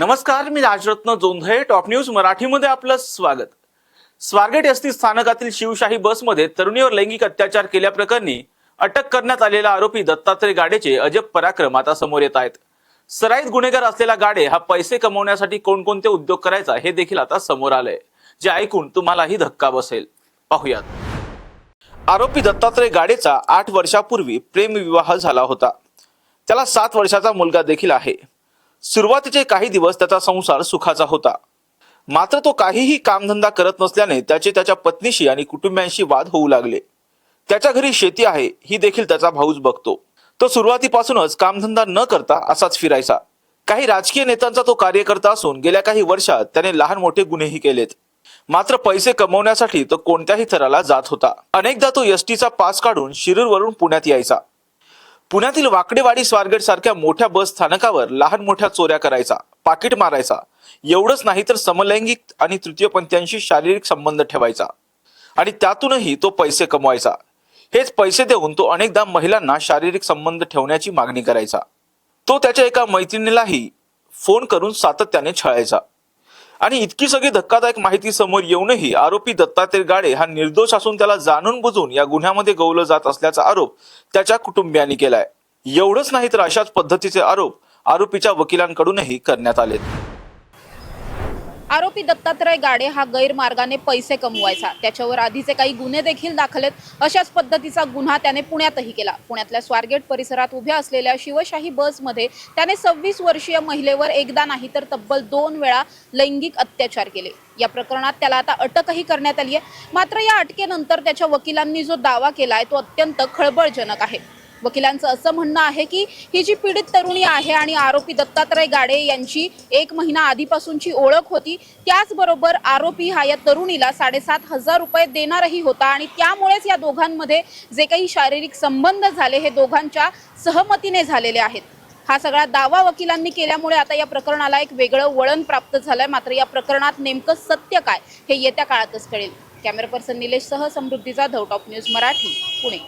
नमस्कार मी Rajratna Jondhale top news मराठीमध्ये आपलं स्वागत. स्वारगेट एसटी स्थानकातील शिवशाही बसमध्ये तरुणीवर लैंगिक अत्याचार केल्याप्रकरणी अटक करण्यात आलेला आरोपी दत्तात्रय गाडेचे अजब पराक्रम आता समोर येत आहेत. सराईत गुन्हेगार असलेला गाडे हा पैसे कमवण्यासाठी कोणकोणते उद्योग करायचा हे देखील आता समोर आलंय. जे ऐकून तुम्हालाही धक्का बसेल. पाहुयात. आरोपी दत्तात्रय गाडेचा आठ वर्षापूर्वी प्रेमविवाह झाला होता. त्याला सात वर्षाचा मुलगा देखील आहे. सुरुवातीचे काही दिवस त्याचा संसार सुखाचा होता. मात्र तो काहीही कामधंदा करत नसल्याने त्याचे त्याच्या पत्नीशी आणि कुटुंबियांशी वाद होऊ लागले. त्याच्या घरी शेती आहे ही देखील त्याचा भाऊच बघतो. तो सुरुवातीपासूनच कामधंदा न करता असाच फिरायचा. काही राजकीय नेत्यांचा तो कार्यकर्ता असून गेल्या काही वर्षात त्याने लहान मोठे गुन्हेही केलेत. मात्र पैसे कमवण्यासाठी तो कोणत्याही थराला जात होता. अनेकदा तो एसटीचा पास काढून शिरूरवरून पुण्यात यायचा. पुण्यातील वाकडेवाडी स्वारगेट सारख्या मोठ्या बस स्थानकावर लहान मोठ्या चोऱ्या करायचा पाकिट मारायचा. एवढंच नाही तर समलैंगिक आणि तृतीयपंथ्यांशी शारीरिक संबंध ठेवायचा. आणि त्यातूनही तो पैसे कमवायचा. हेच पैसे देऊन तो अनेकदा महिलांना शारीरिक संबंध ठेवण्याची मागणी करायचा. तो त्याच्या एका मैत्रिणीलाही फोन करून सातत्याने छळायचा. आणि इतकी सगळी धक्कादायक माहिती समोर येऊनही आरोपी दत्तात्रय गाडे हा निर्दोष असून त्याला जाणून बुजून या गुन्ह्यामध्ये गवलं जात असल्याचा आरोप त्याच्या कुटुंबियांनी केलाय. एवढंच नाही तर अशाच पद्धतीचे आरोप आरोपीच्या वकिलांकडूनही करण्यात आलेत. आरोपी दत्तात्रय गाडे हा गैरमार्गाने पैसे कमवायचा. त्याच्यावर आधीचे काही गुन्हे देखील दाखल आहेत. अशाच पद्धतीचा गुन्हा त्याने पुण्यातही केला. पुण्यातल्या स्वारगेट परिसरात उभ्या असलेल्या शिवशाही बसमध्ये त्याने सव्वीस वर्षीय महिलेवर एकदा नाही तर तब्बल दोन वेळा लैंगिक अत्याचार केले. या प्रकरणात त्याला आता अटकही करण्यात आली आहे. मात्र या अटकेनंतर त्याच्या वकिलांनी जो दावा केला आहे तो अत्यंत खळबळजनक आहे. वकिलांचं असं म्हणणं आहे की ही जी पीडित तरुणी आहे आणि आरोपी दत्तात्रय गाडे यांची एक महिना आधीपासूनची ओळख होती त्याचबरोबर आरोपी हा या तरुणीला साडेसात हजार रुपये देणारही होता आणि त्यामुळेच या दोघांमध्ये जे काही शारीरिक संबंध झाले हे दोघांच्या सहमतीने झालेले आहेत. हा सगळा दावा वकिलांनी केल्यामुळे आता या प्रकरणाला एक वेगळं वळण प्राप्त झालंय. मात्र या प्रकरणात नेमकं सत्य काय हे येत्या काळातच कळेल. कॅमेरा पर्सन निलेशसह समृद्धीचा धवटॉप न्यूज मराठी पुणे.